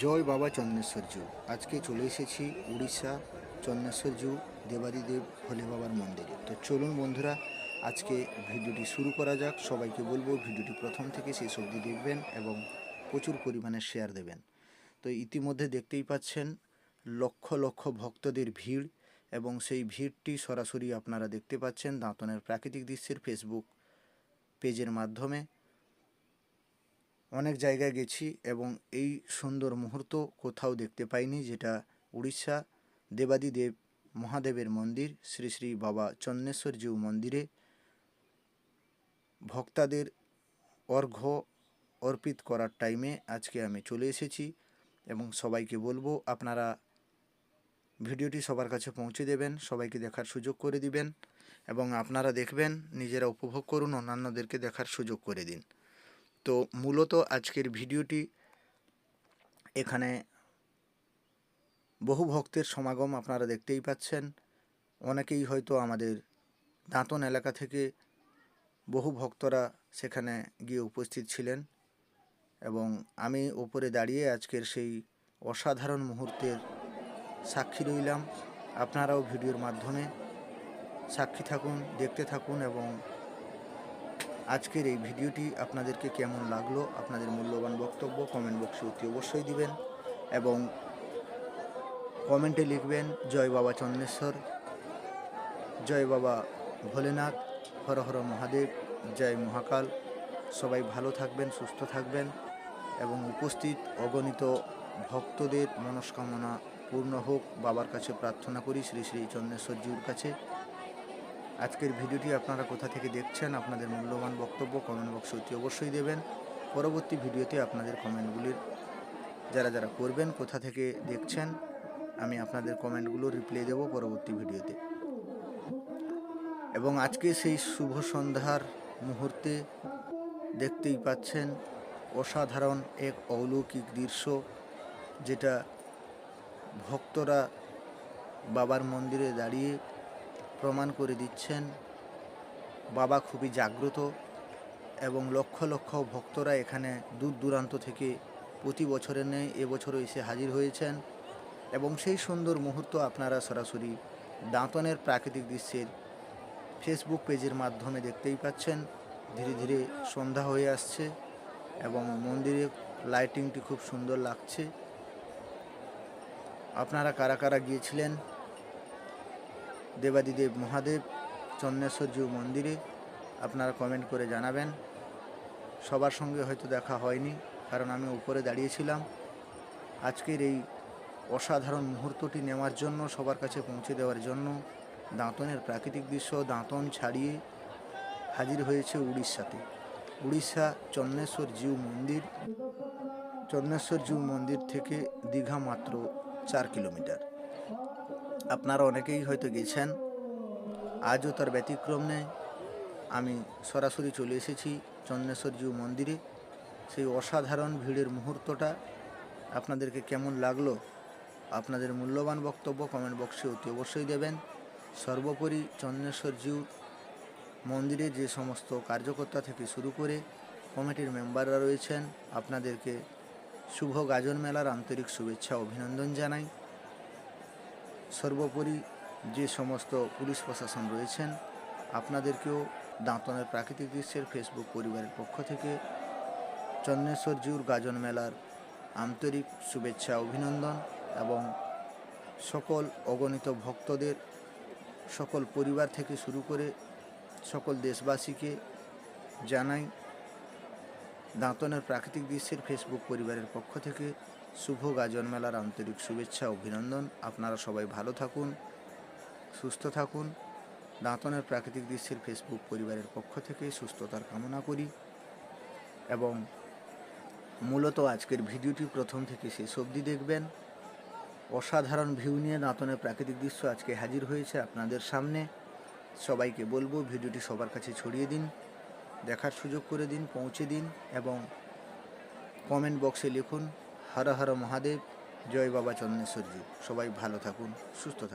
জয় বাবা চন্দ্রেশ্বরজু আজকে চলে এসেছি উড়িষ্যা চন্দ্রেশ্বরজু দেবাদিদেব ভোলে বাবার মন্দিরে। তো চলুন বন্ধুরা, আজকে ভিডিওটি শুরু করা যাক। সবাইকে বলব, ভিডিওটি প্রথম থেকে শেষ অবধি দেখবেন এবং প্রচুর পরিমাণে শেয়ার দেবেন। তো ইতিমধ্যে দেখতেই পাচ্ছেন, লক্ষ লক্ষ ভক্তদের ভিড় এবং সেই ভিড়টি সরাসরি আপনারা দেখতে পাচ্ছেন দাঁতনের প্রাকৃতিক দৃশ্যের ফেসবুক পেজের মাধ্যমে। অনেক জায়গায় গেছি এবং এই সুন্দর মুহূর্ত কোথাও দেখতে পাইনি, যেটা উড়িষ্যা দেবাদিদেব মহাদেবের মন্দির, শ্রী শ্রী বাবা চন্দ্রেশ্বর জিউ মন্দিরে ভক্তাদের অর্ঘ্য অর্পিত করার টাইমে আজকে আমি চলে এসেছি এবং সবাইকে বলব, আপনারা ভিডিওটি সবার কাছে পৌঁছে দেবেন, সবাইকে দেখার সুযোগ করে দিবেন এবং আপনারা দেখবেন, নিজেরা উপভোগ করুন, অন্যান্যদেরকে দেখার সুযোগ করে দিন। তো মূলত আজকের ভিডিওটি এখানে বহু ভক্তের সমাগম আপনারা দেখতেই পাচ্ছেন। অনেকেই হয়তো আমাদের দাঁতন এলাকা থেকে বহু ভক্তরা সেখানে গিয়ে উপস্থিত ছিলেন এবং আমি ওপরে দাঁড়িয়ে আজকের সেই অসাধারণ মুহূর্তের সাক্ষী রইলাম। আপনারাও ভিডিওর মাধ্যমে সাক্ষী থাকুন, দেখতে থাকুন এবং আজকের এই ভিডিওটি আপনাদেরকে কেমন লাগল, আপনাদের মূল্যবান বক্তব্য কমেন্ট বক্সে অতি অবশ্যই দিবেন এবং কমেন্টে লিখবেন, জয় বাবা চন্দ্রেশ্বর, জয় বাবা ভোলেনাথ, হর হর মহাদেব, জয় মহাকাল। সবাই ভালো থাকবেন, সুস্থ থাকবেন এবং উপস্থিত অগণিত ভক্তদের মনস্কামনা পূর্ণ হোক। বাবার কাছে প্রার্থনা করি, শ্রী শ্রী চন্দ্রেশ্বরজিউর কাছে। আজকের ভিডিওটি আপনারা কোথা থেকে দেখছেন, আপনাদের মূল্যবান বক্তব্য কমেন্ট বক্সে অতি অবশ্যই দেবেন। পরবর্তী ভিডিওতে আপনাদের কমেন্টগুলির যারা যারা করবেন, কোথা থেকে দেখছেন, আমি আপনাদের কমেন্টগুলো রিপ্লাই দেব পরবর্তী ভিডিওতে। এবং আজকে সেই শুভ সন্ধ্যার মুহূর্তে দেখতেই পাচ্ছেন অসাধারণ এক অলৌকিক দৃশ্য, যেটা ভক্তরা বাবার মন্দিরে দাঁড়িয়ে প্রমাণ করে দিচ্ছেন। বাবা খুবই জাগ্রত এবং লক্ষ লক্ষ ভক্তরা এখানে দূর দূরান্ত থেকে প্রতি বছরের নেই এবছরও এসে হাজির হয়েছেন এবং সেই সুন্দর মুহূর্ত আপনারা সরাসরি দাঁতনের প্রাকৃতিক দৃশ্যের ফেসবুক পেজের মাধ্যমে দেখতেই পাচ্ছেন। ধীরে ধীরে সন্ধ্যা হয়ে আসছে এবং মন্দিরে লাইটিংটি খুব সুন্দর লাগছে। আপনারা কারা কারা গিয়েছিলেন? দেবাদিদেব মহাদেব চন্দ্রেশ্বরজিউ মন্দিরে আপনারা কমেন্ট করে জানাবেন। সবার সঙ্গে হয়তো দেখা হয়নি, কারণ আমি উপরে দাঁড়িয়েছিলাম। আজকের এই অসাধারণ মুহূর্তটি নেওয়ার জন্য, সবার কাছে পৌঁছে দেওয়ার জন্য দাঁতনের প্রাকৃতিক দৃশ্য, দাঁতন ছাড়িয়ে হাজির হয়েছে উড়িষ্যাতে। উড়িষ্যা চন্দ্রেশ্বর জিউ মন্দির চন্দ্রেশ্বর জিউ মন্দির থেকে দীঘা মাত্র চার কিলোমিটার। আপনারা অনেকেই হয়তো গেছেন। আজও তার ব্যতিক্রম নেই। আমি সরাসরি চলে এসেছি চন্দ্রেশ্বরজিউ মন্দিরে। সেই অসাধারণ ভিড়ের মুহূর্তটা আপনাদেরকে কেমন লাগল, আপনাদের মূল্যবান বক্তব্য কমেন্ট বক্সে অতি অবশ্যই দেবেন। সর্বোপরি চন্দ্রেশ্বরজিউ মন্দিরে যে সমস্ত কার্যকর্তা থেকে শুরু করে কমিটির মেম্বাররা রয়েছেন, আপনাদেরকে শুভ গাজন মেলার আন্তরিক শুভেচ্ছা, অভিনন্দন জানাই। সর্বোপরি যে সমস্ত পুলিশ প্রশাসন রয়েছেন, আপনাদেরকেও দাঁতনের প্রাকৃতিক দৃশ্যের ফেসবুক পরিবারের পক্ষ থেকে চন্দ্রেশ্বরজিউর গাজন মেলার আন্তরিক শুভেচ্ছা, অভিনন্দন এবং সকল অগণিত ভক্তদের, সকল পরিবার থেকে শুরু করে সকল দেশবাসীকে জানাই দাঁতনের প্রাকৃতিক দৃশ্যের ফেসবুক পরিবারের পক্ষ থেকে শুভ গাজন মেলার আন্তরিক শুভেচ্ছা, অভিনন্দন। আপনারা সবাই ভালো থাকুন, সুস্থ থাকুন। দাঁতনের প্রাকৃতিক দৃশ্যের ফেসবুক পরিবারের পক্ষ থেকে সুস্থতার কামনা করি। এবং মূলত আজকের ভিডিওটি প্রথম থেকে শেষ অবধি দেখবেন। অসাধারণ ভিউ নিয়ে দাঁতনের প্রাকৃতিক দৃশ্য আজকে হাজির হয়েছে আপনাদের সামনে। সবাইকে বলব, ভিডিওটি সবার কাছে ছড়িয়ে দিন। দেখার সুযোগ করে দিন, পৌঁছে দিন এবং কমেন্ট বক্সে লিখুন, হর হর মহাদেব, জয় বাবা চন্দ্রেশ্বরজি। সবাই ভালো থাকুন, সুস্থ থাকুন।